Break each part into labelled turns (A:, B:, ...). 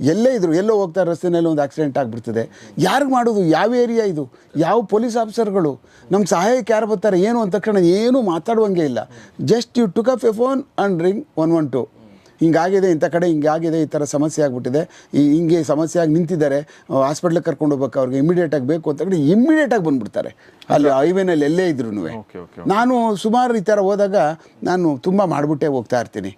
A: ಎಲ್ಲೇ ಇದ್ರು, ಎಲ್ಲೋ ಹೋಗ್ತಾ ರಸ್ತೆನಲ್ಲಿ ಒಂದು ಆಕ್ಸಿಡೆಂಟ್ ಆಗಿಬಿಡ್ತದೆ. ಯಾರಿಗೆ ಮಾಡೋದು? ಯಾವ ಏರಿಯಾ ಇದು? ಯಾವ ಪೊಲೀಸ್ ಆಫೀಸರ್ಗಳು ನಮ್ಮ ಸಹಾಯಕ್ಕೆ ಯಾರು ಬರ್ತಾರೆ? ಏನು? ಅಂದ ತಕ್ಷಣ ಏನೂ ಮಾತಾಡುವಂಗೆ ಇಲ್ಲ. Just you took up a phone and ring one one two ಹಿಂಗಾಗಿದೆ ಇಂಥ ಕಡೆ ಹಿಂಗಾಗಿದೆ ಈ ಥರ ಸಮಸ್ಯೆ ಆಗಿಬಿಟ್ಟಿದೆ. ಈ ಹಿಂಗೆ ಸಮಸ್ಯೆ ಆಗಿ ನಿಂತಿದ್ದಾರೆ ಹಾಸ್ಪಿಟ್ಲಿಗೆ ಕರ್ಕೊಂಡು ಹೋಗ್ಬೇಕು ಅವ್ರಿಗೆ ಇಮಿಡಿಯೇಟಾಗಿ ಬೇಕು ಅಂತ ಕಡೆ ಇಮ್ಮಿಡಿಯೇಟಾಗಿ ಬಂದುಬಿಡ್ತಾರೆ. ಅಲ್ಲಿ ಹೈವೇನಲ್ಲಿ ಎಲ್ಲೇ ಇದ್ರು ನಾನು ಸುಮಾರು ಈ ಥರ ಹೋದಾಗ ನಾನು ತುಂಬ ಮಾಡಿಬಿಟ್ಟೆ ಹೋಗ್ತಾ ಇರ್ತೀನಿ.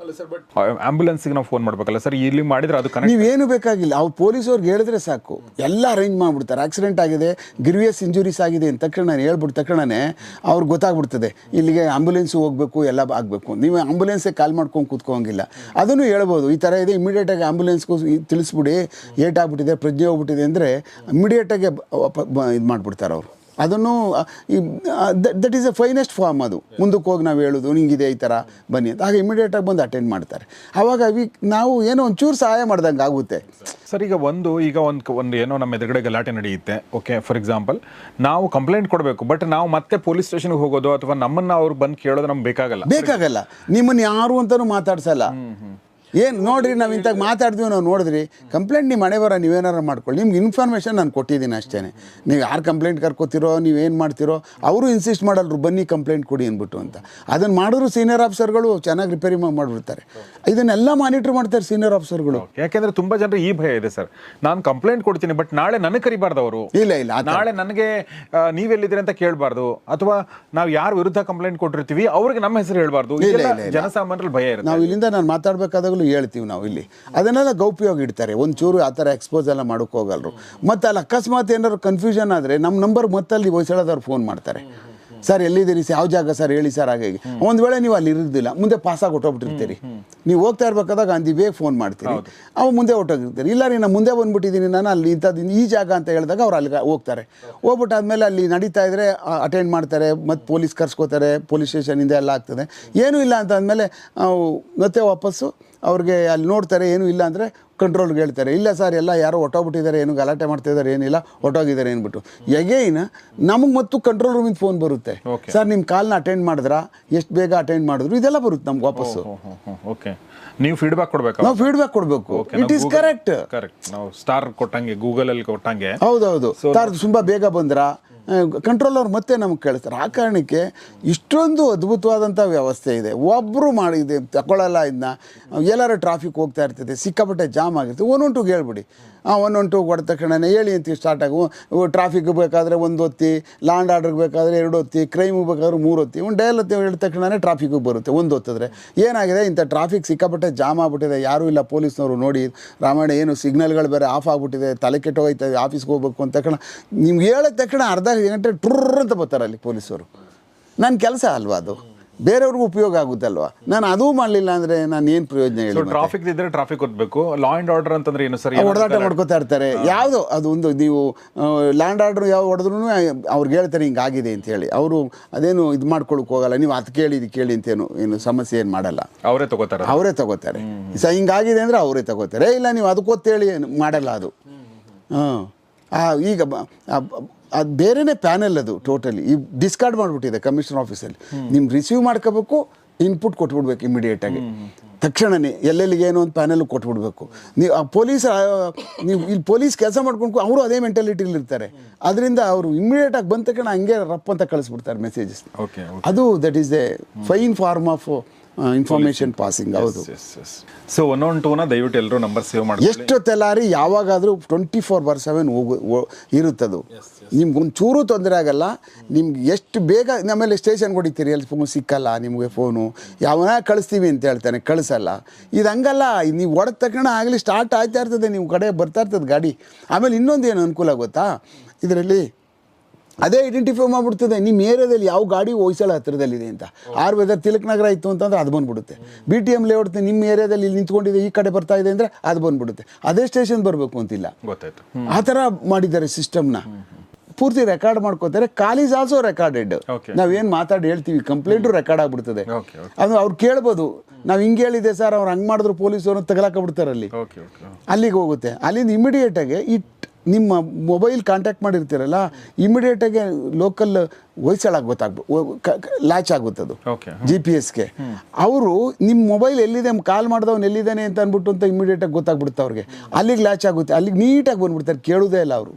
B: ಆಂಬ್ಯುಲೆನ್ಸ್ಗೆ ನಾವು ಫೋನ್ ಮಾಡಬೇಕಲ್ಲ ಸರ್ ಇಲ್ಲಿ ಮಾಡಿದ್ರೆ ಅದು ಕನೆಕ್ಟ್
A: ನೀವೇನು ಬೇಕಾಗಿಲ್ಲ ಅವ್ರು ಪೊಲೀಸವ್ರಿಗೆ ಹೇಳಿದ್ರೆ ಸಾಕು. ಎಲ್ಲ ಅರೇಂಜ್ ಮಾಡಿಬಿಡ್ತಾರೆ. ಆಕ್ಸಿಡೆಂಟ್ ಆಗಿದೆ ಗಿರ್ವಿಯಸ್ ಇಂಜುರೀಸ್ ಆಗಿದೆ ಅಂತ ತಕ್ಷಣ ನಾನು ಹೇಳ್ಬಿಟ್ಟ ತಕ್ಷಣನೇ ಅವ್ರಿಗೆ ಗೊತ್ತಾಗ್ಬಿಡ್ತದೆ. ಇಲ್ಲಿಗೆ ಆಂಬ್ಯುಲೆನ್ಸ್ ಹೋಗಬೇಕು ಎಲ್ಲ ಆಗಬೇಕು. ನೀವು ಆಂಬ್ಯುಲೆನ್ಸೇ ಕಾಲ್ ಮಾಡ್ಕೊಂಡು ಕೂತ್ಕೋಂಗಿಲ್ಲ. ಅದನ್ನು ಹೇಳ್ಬೋದು. ಈ ಥರ ಇದೆ ಇಮಿಡಿಯೇಟಾಗಿ ಆ್ಯಂಬುಲೆನ್ಸ್ಗೂ ತಿಳಿಸ್ಬಿಡಿ, ಏಟ್ ಆಗ್ಬಿಟ್ಟಿದೆ, ಪ್ರಜ್ಞೆ ಹೋಗ್ಬಿಟ್ಟಿದೆ ಅಂದರೆ ಇಮಿಡಿಯೇಟಾಗಿ ಇದು ಮಾಡಿಬಿಡ್ತಾರೆ ಅವರು. ಅದನ್ನು that is a finest form ಅದು. ಮುಂದಕ್ಕೆ ಹೋಗಿ ನಾವು ಹೇಳೋದು ನಿಂಗಿದೆ ಈ ಥರ ಬನ್ನಿ ಅಂತ. ಆಗ ಇಮಿಡಿಯೇಟಾಗಿ ಬಂದು ಅಟೆಂಡ್ ಮಾಡ್ತಾರೆ. ಆವಾಗ ವಿ ನಾವು ಏನೋ ಒಂಚೂರು ಸಹಾಯ ಮಾಡ್ದಂಗೆ ಆಗುತ್ತೆ.
B: ಸರ್ ಈಗ ಒಂದು ಈಗ ಒಂದು ಒಂದು ಏನೋ ನಮ್ಮ ಎದುರುಗಡೆ ಗಲಾಟೆ ನಡೆಯುತ್ತೆ ಓಕೆ ಫಾರ್ ಎಕ್ಸಾಂಪಲ್ ನಾವು ಕಂಪ್ಲೇಂಟ್ ಕೊಡಬೇಕು ಬಟ್ ನಾವು ಮತ್ತೆ ಪೊಲೀಸ್ ಸ್ಟೇಷನ್ಗೆ ಹೋಗೋದು ಅಥವಾ ನಮ್ಮನ್ನು ಅವ್ರು ಬಂದು ಕೇಳೋದು ನಮ್ಗೆ ಬೇಕಾಗಲ್ಲ.
A: ಬೇಕಾಗಲ್ಲ. ನಿಮ್ಮನ್ನು ಯಾರು ಅಂತಲೂ ಮಾತಾಡ್ಸಲ್ಲ. ಏನು ನೋಡ್ರಿ ನಾವು ಇಂಥ ಮಾತಾಡ್ತೀವಿ ನಾವು ನೋಡಿದ್ರಿ. ಕಂಪ್ಲೇಂಟ್ ನಿಮ್ಮ ಮನೆ ಬರೋ ನೀವೇನಾರು ಮಾಡ್ಕೊಳ್ಳಿ ನಿಮ್ಗೆ ಇನ್ಫಾರ್ಮೇಷನ್ ನಾನು ಕೊಟ್ಟಿದ್ದೀನಿ ಅಷ್ಟೇ ನೀವು ಯಾರು ಕಂಪ್ಲೇಂಟ್ ಕರ್ಕೋತಿರೋ ನೀವೇನು ಮಾಡ್ತಿರೋ ಅವರು ಇನ್ಸಿಸ್ಟ್ ಮಾಡಲ್ರು ಬನ್ನಿ ಕಂಪ್ಲೇಂಟ್ ಕೊಡಿ ಅಂದ್ಬಿಟ್ಟು ಅಂತ. ಅದನ್ನು ಮಾಡಿದ್ರು ಸೀನಿಯರ್ ಆಫೀಸರ್ಗಳು ಚೆನ್ನಾಗಿ ರಿಪೇರಿ ಮಾಡಿಬಿಡ್ತಾರೆ. ಇದನ್ನೆಲ್ಲ ಮಾನಿಟರ್ ಮಾಡ್ತಾರೆ ಸೀನಿಯರ್ ಆಫೀಸರ್ಗಳು
B: ಯಾಕೆಂದ್ರೆ ತುಂಬಾ ಜನರು ಈ ಭಯ ಇದೆ ಸರ್. ನಾನು ಕಂಪ್ಲೇಂಟ್ ಕೊಡ್ತೀನಿ ಬಟ್ ನಾಳೆ ನನಗೆ ಕರಿಬಾರ್ದು ಅವರು.
A: ಇಲ್ಲ ಇಲ್ಲ
B: ನಾಳೆ ನನಗೆ ನೀವೆಲ್ಲಿದ್ದೀರಿ ಅಂತ ಕೇಳಬಾರ್ದು. ಅಥವಾ ನಾವು ಯಾರ ವಿರುದ್ಧ ಕಂಪ್ಲೇಂಟ್ ಕೊಟ್ಟಿರ್ತೀವಿ ಅವ್ರಿಗೆ ನಮ್ಮ ಹೆಸರು ಹೇಳಬಾರ್ದು. ಜನಸಾಮಾನ್ಯರಲ್ಲಿ ಭಯ ಇರುತ್ತೆ.
A: ನಾವು ಇಲ್ಲಿಂದ ನಾನು ಮಾತಾಡಬೇಕಾದಾಗಲೂ ಹೇಳ್ತೀವಿ ನಾವು ಇಲ್ಲಿ. ಅದನ್ನೆಲ್ಲ ಗೌಪ್ಯವಾಗಿ ಇಡ್ತಾರೆ. ಒಂಚೂರು ಆ ಥರ ಎಕ್ಸ್ಪೋಸ್ ಎಲ್ಲ ಮಾಡೋಕೆ ಹೋಗಲ್ರು. ಮತ್ತು ಅಲ್ಲಿ ಅಕಸ್ಮಾತ್ ಏನಾದ್ರು ಕನ್ಫ್ಯೂಷನ್ ಆದರೆ ನಮ್ಮ ನಂಬರ್ ಮತ್ತಲ್ಲಿ ಹೊಯ್ಸಳದವ್ರು ಫೋನ್ ಮಾಡ್ತಾರೆ. ಸರ್ ಎಲ್ಲಿದ್ದೀರಿ? ಸರ್ ಯಾವ ಜಾಗ? ಸರ್ ಹೇಳಿ ಸರ್ ಹಾಗಾಗಿ ಒಂದು ವೇಳೆ ನೀವು ಅಲ್ಲಿ ಇರೋದಿಲ್ಲ. ಮುಂದೆ ಪಾಸಾಗಿ ಹೊಟ್ಟೋಗ್ಬಿಟ್ಟಿರ್ತೀರಿ ನೀವು ಹೋಗ್ತಾ ಇರ್ಬೇಕಾದಾಗ ಅಂದಿ ಬೇಗ ಫೋನ್ ಮಾಡ್ತೀರಿ. ಅವು ಮುಂದೆ ಹೊಟ್ಟೋಗಿರ್ತೀರಿ ಇಲ್ಲ ರೀ ನಾನು ಮುಂದೆ ಬಂದ್ಬಿಟ್ಟಿದ್ದೀನಿ. ನಾನು ಅಲ್ಲಿ ಇಂಥದ್ದು ಈ ಜಾಗ ಅಂತ ಹೇಳಿದಾಗ ಅವ್ರು ಅಲ್ಲಿಗೆ ಹೋಗ್ತಾರೆ. ಹೋಗ್ಬಿಟ್ಟಾದ್ಮೇಲೆ ಅಲ್ಲಿ ನಡೀತಾ ಇದ್ದರೆ ಅಟೆಂಡ್ ಮಾಡ್ತಾರೆ. ಮತ್ತು ಪೊಲೀಸ್ ಕರ್ಸ್ಕೋತಾರೆ. ಪೊಲೀಸ್ ಸ್ಟೇಷನಿಂದ ಎಲ್ಲ ಆಗ್ತದೆ. ಏನೂ ಇಲ್ಲ ಅಂತ ಅಂದಮೇಲೆ ಮತ್ತೆ ವಾಪಸ್ಸು ಅವ್ರಿಗೆ ಅಲ್ಲಿ ನೋಡ್ತಾರೆ ಏನು ಇಲ್ಲ ಅಂದರೆ ಕಂಟ್ರೋಲ್ಗೆ ಹೇಳ್ತಾರೆ. ಇಲ್ಲ ಸರ್ ಎಲ್ಲ ಯಾರೋ ಹೊಟ್ಟೋಗ್ಬಿಟ್ಟಿದ್ದಾರೆ ಏನು ಗಲಾಟೆ ಮಾಡ್ತಿದ್ದಾರೆ ಏನಿಲ್ಲ ಹೊಟ್ಟೋಗಿದ್ದಾರೆ ಏನ್ಬಿಟ್ಟು ಎಗೈನ್ ನಮಗೆ ಮತ್ತು ಕಂಟ್ರೋಲ್ ರೂಮಿಂದ ಫೋನ್ ಬರುತ್ತೆ. ಸರ್ ನಿಮ್ಮ ಕಾಲ್ನ ಅಟೆಂಡ್ ಮಾಡಿದ್ರಾ? ಎಷ್ಟು ಬೇಗ ಅಟೆಂಡ್ ಮಾಡಿದ್ರು? ಇದೆಲ್ಲ ಬರುತ್ತೆ ನಮ್ಗೆ ವಾಪಸ್ಸು.
B: ಓಕೆ ನೀವು ಫೀಡ್ಬ್ಯಾಕ್ ಕೊಡಬೇಕು?
A: ನಾವು ಫೀಡ್ಬ್ಯಾಕ್ ಕೊಡಬೇಕು. ಇಟ್ ಇಸ್ ಕರೆಕ್ಟ್
B: ಕರೆಕ್ಟ್ ನಾವು ಸ್ಟಾರ್ ಕೊಟ್ಟಂಗೆ ಗೂಗಲ್ ಅಲ್ಲಿ ಕೊಟ್ಟಂಗೆ.
A: ಹೌದೌದು. ಸ್ಟಾರ್ ತುಂಬಾ ಬೇಗ ಬಂದ್ರ? ಕಂಟ್ರೋಲರ್ ಮತ್ತೆ ನಮ್ಗೆ ಕೇಳಿಸ್ತಾರೆ. ಆ ಕಾರಣಕ್ಕೆ ಇಷ್ಟೊಂದು ಅದ್ಭುತವಾದಂಥ ವ್ಯವಸ್ಥೆ ಇದೆ. ಒಬ್ಬರು ಮಾಡಿದೆ ತಗೊಳ್ಳಲ್ಲ ಇದನ್ನ ಎಲ್ಲರ ಟ್ರಾಫಿಕ್ ಹೋಗ್ತಾ ಇರ್ತದೆ ಸಿಕ್ಕಾಪಟ್ಟೆ ಜಾಮ್ ಆಗಿರ್ತದೆ ಒನ್ ಒನ್ ಟು ಹೇಳ್ಬಿಡಿ. ಆ ಒನ್ ಒನ್ ಟು ಕೊಡ ತಕ್ಷಣ ಹೇಳಿ ಅಂತೀವಿ ಸ್ಟಾರ್ಟ್ ಆಗು ಟ್ರಾಫಿಕ್ ಬೇಕಾದರೆ ಒಂದು ಹೊತ್ತಿ ಲ್ಯಾಂಡ್ ಆರ್ಡರ್ ಬೇಕಾದರೆ ಎರಡು ಹೊತ್ತಿ ಕ್ರೈಮ್ ಬೇಕಾದ್ರೆ ಮೂರು ಹೊತ್ತಿ, ಒಂದು ಡೈಲ್ ಹೊತ್ತಿ ಹೇಳಿದ ತಕ್ಷಣನೇ ಟ್ರಾಫಿಕ್ಗೆ ಬರುತ್ತೆ ಒಂದು ಹೊತ್ತಿದ್ರೆ. ಏನಾಗಿದೆ? ಇಂಥ ಟ್ರಾಫಿಕ್ ಸಿಕ್ಕಾಪಟ್ಟೆ ಜಾಮ್ ಆಗ್ಬಿಟ್ಟಿದೆ. ಯಾರೂ ಇಲ್ಲ ಪೊಲೀಸ್ನವರು ನೋಡಿ, ರಾಮಾಯಣ ಏನು ಸಿಗ್ನಲ್ಗಳು ಬೇರೆ ಆಫ್ ಆಗ್ಬಿಟ್ಟಿದೆ, ತಲೆ ಕೆಟ್ಟೋಗ್ತದೆ ಆಫೀಸ್ಗೆ ಹೋಗ್ಬೇಕು ಅಂತ ತಕ್ಷಣ. ನಿಮ್ಗೆ ಹೇಳಿದ ತಕ್ಷಣ ಅರ್ಧ ಗಂಟೆ ಟ್ರುರ್ ಅಂತ ಬರ್ತಾರೆ ಅಲ್ಲಿ ಪೊಲೀಸರು. ನನ್ನ ಕೆಲಸ ಅಲ್ವಾ ಅದು? ಬೇರೆಯವ್ರಿಗೂ ಉಪಯೋಗ ಆಗುತ್ತಲ್ವಾ ನಾನು ಅದೂ ಮಾಡಲಿಲ್ಲ ಅಂದ್ರೆ ನಾನು ಏನು ಪ್ರಯೋಜನ ಹೇಳಿ
B: ಟ್ರಾಫಿಕ್ ಇದ್ರೆ ಟ್ರಾಫಿಕ್ ಓದಬೇಕು ಲಾ ಅಂಡ್ ಆರ್ಡರ್ ಅಂತಂದ್ರೆ ಏನು ಸರ್?
A: ಹೊಡೆದಾಟ ಮಾಡ್ಕೋತಾ ಇರ್ತಾರೆ. ಯಾವುದು? ಅದು ಒಂದು ನೀವು ಲ್ಯಾಂಡ್ ಆರ್ಡರ್ ಯಾವ ಹೊಡೆದ್ರು ಅವ್ರಿಗೆ ಹೇಳ್ತಾರೆ ಹಿಂಗೆ ಆಗಿದೆ ಅಂತ ಹೇಳಿ. ಅವರು ಅದೇನು ಇದು ಮಾಡ್ಕೊಳಕ್ಕೆ ಹೋಗಲ್ಲ. ನೀವು ಅದು ಕೇಳಿ ಇದು ಕೇಳಿ ಅಂತೇನು ಏನು ಸಮಸ್ಯೆ ಏನು ಮಾಡಲ್ಲ.
B: ಅವರೇ ತಗೋತಾರೆ.
A: ಅವರೇ ತಗೋತಾರೆ. ಸ ಹಿಂಗಾಗಿದೆ ಅಂದ್ರೆ ಅವರೇ ತಗೋತಾರೆ. ಇಲ್ಲ ನೀವು ಅದಕ್ಕೊತ್ತೇಳಿ ಮಾಡಲ್ಲ ಅದು. ಹಾಂ. ಈಗ ಅದು ಬೇರೆನೇ ಪ್ಯಾನೆಲ್ ಅದು ಟೋಟಲಿ ಈ ಡಿಸ್ಕಾರ್ಡ್ ಮಾಡಿಬಿಟ್ಟಿದೆ ಕಮಿಷನ್ ಆಫೀಸಲ್ಲಿ ನಿಮ್ಮ ರಿಸೀವ್ ಮಾಡ್ಕೋಬೇಕು ಇನ್ಪುಟ್ ಕೊಟ್ಬಿಡ್ಬೇಕು ಇಮಿಡಿಯೇಟಾಗಿ ತಕ್ಷಣನೇ ಎಲ್ಲೆಲ್ಲಿಗೆ ಏನೋ ಒಂದು ಪ್ಯಾನೆಲ್ ಕೊಟ್ಬಿಡ್ಬೇಕು. ನೀವು ಆ ಪೊಲೀಸ್ ನೀವು ಇಲ್ಲಿ ಪೊಲೀಸ್ ಕೆಲಸ ಮಾಡ್ಕೊಂಡು ಅವರು ಅದೇ ಮೆಂಟಾಲಿಟಿಲಿ ಇರ್ತಾರೆ. ಅದರಿಂದ ಅವರು ಇಮಿಡಿಯೇಟಾಗಿ ಬಂದ ತಕ್ಷಣ ಹಂಗೆ ರಪ್ ಅಂತ ಕಳಿಸ್ಬಿಡ್ತಾರೆ ಮೆಸೇಜಸ್
B: ಓಕೆ
A: ಅದು that is a fine form of information passing ಹೌದು.
B: ಸೊ ಒನ್ ಒನ್ ಟೂನ ದಯವಿಟ್ಟು ಎಲ್ಲರೂ ನಂಬರ್ ಸೇವ್ ಮಾಡಿ
A: ತೆಲಾರಿ ಯಾವಾಗಾದರೂ ಟ್ವೆಂಟಿ ಫೋರ್ ಬರ್ ಸೆವೆನ್ ಹೋಗು ಇರುತ್ತದು. ನಿಮ್ಗೆ ಒಂದು ಚೂರು ತೊಂದರೆ ಆಗಲ್ಲ. ನಿಮ್ಗೆ ಎಷ್ಟು ಬೇಗ ನಮ್ಮಲ್ಲಿ ಸ್ಟೇಷನ್ ಹೊಡಿತೀರಿ ಅಲ್ಲಿ ಫೋನ್ ಸಿಕ್ಕಲ್ಲ ನಿಮಗೆ ಫೋನು ಯಾವನ ಕಳಿಸ್ತೀವಿ ಅಂತ ಹೇಳ್ತಾನೆ ಕಳಿಸಲ್ಲ. ಇದು ಹಂಗಲ್ಲ ನೀವು ಹೊಡೆದ ತಕ್ಷಣ ಆಗಲಿ ಸ್ಟಾರ್ಟ್ ಆಯ್ತಾ ಇರ್ತದೆ ನೀವು ಕಡೆ ಬರ್ತಾ ಇರ್ತದೆ ಗಾಡಿ. ಆಮೇಲೆ ಇನ್ನೊಂದು ಏನು ಅನುಕೂಲ ಗೊತ್ತಾ? ಇದರಲ್ಲಿ ಅದೇ ಐಡೆಂಟಿಫೈ ಮಾಡಿಬಿಡ್ತದೆ. ನಿಮ್ಮ ಏರಿಯಾದಲ್ಲಿ ಯಾವ ಗಾಡಿ ಹೊಯ್ಸಳ ಹತ್ತಿರದಲ್ಲಿದೆ ಅಂತ. ಆರ್ ವೆದರ್ ತಿಲಕ್ ನಗರ ಇತ್ತು ಅಂತಂದ್ರೆ ಅದು ಬಂದ್ಬಿಡುತ್ತೆ. ಬಿ ಟಿ ಎಂ ಲೇಔಟ್ ನಿಮ್ಮ ಏರಿಯಾದಲ್ಲಿ ಇಲ್ಲಿ ನಿಂತ್ಕೊಂಡಿದೆ ಈ ಕಡೆ ಬರ್ತಾ ಇದೆ ಅಂದರೆ ಅದು ಬಂದ್ಬಿಡುತ್ತೆ. ಅದೇ ಸ್ಟೇಷನ್ ಬರಬೇಕು ಅಂತಿಲ್ಲ.
B: ಗೊತ್ತಾಯ್ತು.
A: ಆ ಥರ ಮಾಡಿದ್ದಾರೆ ಸಿಸ್ಟಮ್ನ ಪೂರ್ತಿ ರೆಕಾರ್ಡ್ ಮಾಡ್ಕೋತಾರೆ. Call is also recorded. ನಾವೇನು ಮಾತಾಡಿ ಹೇಳ್ತೀವಿ ಕಂಪ್ಲೇಂಟು ರೆಕಾರ್ಡ್ ಆಗ್ಬಿಡ್ತದೆ. ಅದು ಅವ್ರು ಕೇಳ್ಬೋದು. ನಾವು ಹಿಂಗೆ ಹೇಳಿದೆ ಸರ್ ಅವ್ರು ಹಂಗೆ ಮಾಡಿದ್ರು ಪೊಲೀಸರು ತಗಲಾಕ ಬಿಡ್ತಾರೆ ಅಲ್ಲಿ ಅಲ್ಲಿಗೆ ಹೋಗುತ್ತೆ. ಅಲ್ಲಿಂದ ಇಮಿಡಿಯೇಟಾಗಿ ಇಟ್ ನಿಮ್ಮ ಮೊಬೈಲ್ ಕಾಂಟ್ಯಾಕ್ಟ್ ಮಾಡಿರ್ತೀರಲ್ಲ ಇಮಿಡಿಯೇಟಾಗಿ ಲೋಕಲ್ ಹೊಯ್ಸಳಾಗಿ ಗೊತ್ತಾಗ್ಬೋದು ಲ್ಯಾಚ್ ಆಗುತ್ತೆ
B: ಅದು
A: ಜಿ ಪಿ ಎಸ್ಗೆ ಅವರು ನಿಮ್ಮ ಮೊಬೈಲ್ ಎಲ್ಲಿದೆ ಕಾಲ್ ಮಾಡಿದವನು ಎಲ್ಲಿದ್ದಾನೆ ಅಂತ ಅಂದ್ಬಿಟ್ಟು ಅಂತ ಇಮಿಡಿಯೇಟಾಗಿ ಗೊತ್ತಾಗ್ಬಿಡುತ್ತೆ ಅವ್ರಿಗೆ. ಅಲ್ಲಿಗೆ ಲ್ಯಾಚ್ ಆಗುತ್ತೆ ಅಲ್ಲಿಗೆ ನೀಟಾಗಿ ಬಂದ್ಬಿಡ್ತಾರೆ ಕೇಳೋದೇ ಇಲ್ಲ ಅವರು.